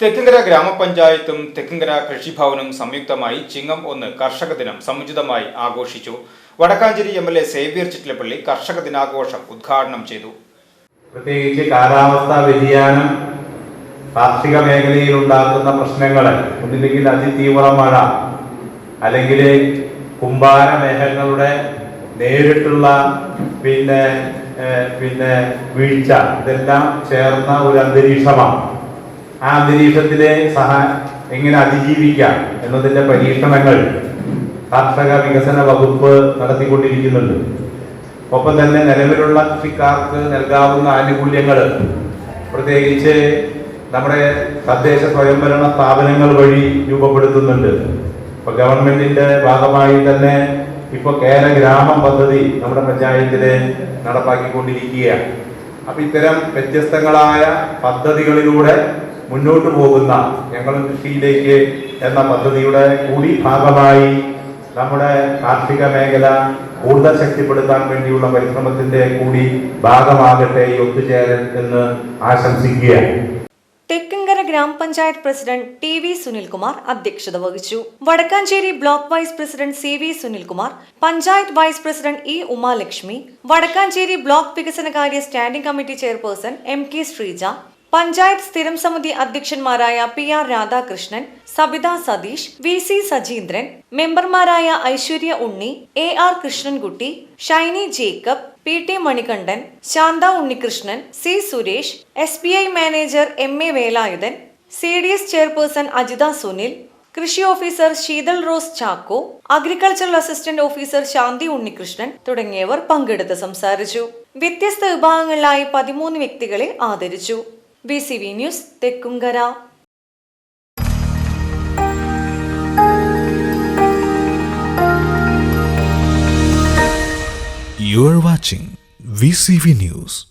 തെക്കുംകര ഗ്രാമപഞ്ചായത്തും തെക്കുംകര കൃഷിഭവനും സംയുക്തമായി ചിങ്ങം ഒന്ന് കർഷക ദിനം സമുചിതമായി ആഘോഷിച്ചു. Vadakkanchery M L A Xavier Chittilappilly കർഷക ദിനാഘോഷം ഉദ്ഘാടനം ചെയ്തു. പ്രത്യേകിച്ച് കാലാവസ്ഥാ വ്യതിയാനം കാർഷിക മേഖലയിൽ ഉണ്ടാക്കുന്ന പ്രശ്നങ്ങൾ ഒന്നില്ലെങ്കിൽ അതിതീവ്ര മഴ അല്ലെങ്കിൽ കുമ്പാര മേഘങ്ങളുടെ നേരിട്ടുള്ള പിന്നെ പിന്നെ വീഴ്ച ഇതെല്ലാം ചേർന്ന ഒരു അന്തരീക്ഷമാണ്. ആ അന്തരീക്ഷത്തിലെ സഹ എങ്ങനെ അതിജീവിക്കാം എന്നതിന്റെ പരീക്ഷണങ്ങൾ കർഷക വികസന വകുപ്പ് നടത്തിക്കൊണ്ടിരിക്കുന്നുണ്ട്. ഒപ്പം തന്നെ നിലവിലുള്ള കൃഷിക്കാർക്ക് നൽകാവുന്ന ആനുകൂല്യങ്ങൾ പ്രത്യേകിച്ച് നമ്മുടെ തദ്ദേശ സ്വയംഭരണ സ്ഥാപനങ്ങൾ വഴി രൂപപ്പെടുത്തുന്നുണ്ട്. ഇപ്പൊ ഗവൺമെന്റിന്റെ ഭാഗമായി തന്നെ ഇപ്പൊ കേര ഗ്രാമം പദ്ധതി നമ്മുടെ പഞ്ചായത്തിൽ നടപ്പാക്കിക്കൊണ്ടിരിക്കുകയാണ്. അപ്പൊ ഇത്തരം വ്യത്യസ്തങ്ങളായ പദ്ധതികളിലൂടെ മുന്നോട്ട് പോകുന്ന ഞങ്ങൾ കൃഷിയിലേക്ക് എന്ന പദ്ധതിയുടെ കൂടി ഭാഗമായി നമ്മുടെ കാർഷിക മേഖല കൂടുതൽ ശക്തിപ്പെടുത്താൻ വേണ്ടിയുള്ള പരിശ്രമത്തിന്റെ കൂടി ഭാഗമാകട്ടെ ഈ ഒത്തുചേരൽ എന്ന് ആശംസിക്കുകയാണ്. തെക്കങ്കര ഗ്രാമപഞ്ചായത്ത് പ്രസിഡന്റ് ടി വി സുനിൽകുമാർ അധ്യക്ഷത വഹിച്ചു. Vadakkanchery block vice president C V Sunilkumar panchayat vice president E Umalakshmi Vadakkanchery block വികസനകാര്യ standing committee chairperson M K Sreeja panchayat സ്ഥിരം സമിതി അധ്യക്ഷന്മാരായ P R Radhakrishnan Sabitha Satheesh V C Sajeendran മെമ്പർമാരായ Aishwarya Unni A R Krishnankutty Shiny Jacob P T Manikandan Santha Unnikrishnan C Suresh S B I manager M A Velayudhan C D S chairperson Ajitha Sunil കൃഷി officer Sheethal Rose Chacko agricultural assistant officer Shanthi Unnikrishnan തുടങ്ങിയവർ പങ്കെടുത്ത് സംസാരിച്ചു. വ്യത്യസ്ത വിഭാഗങ്ങളിലായി പതിമൂന്ന് വ്യക്തികളെ ആദരിച്ചു. B C V news Thekkumkara You are watching VCV News.